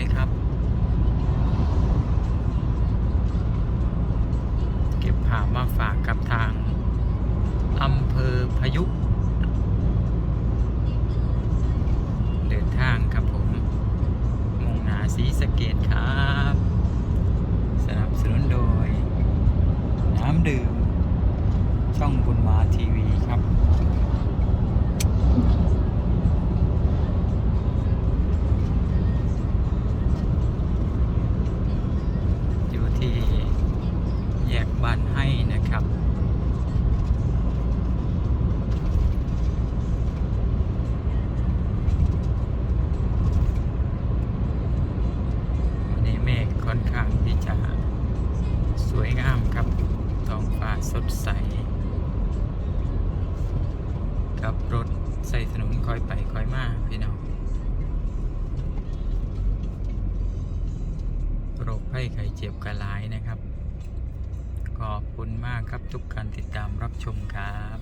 ยครับ เก็บภาพมาฝากกับทางอำเภอพยุเดินทางครับผมมุงหนาสีสเกตครับ สนับสนุนโดย น้ำดื่ม ช่องบุญมาทีวีครับ ที่จะสวยงามครับท้องฟ้าสดใสกับรถใส่ถนนคอยไปคอยมาพี่น้องโรคภัยไข้เจ็บกระลายนะครับ ขอบคุณมากครับทุกการติดตามรับชมครับ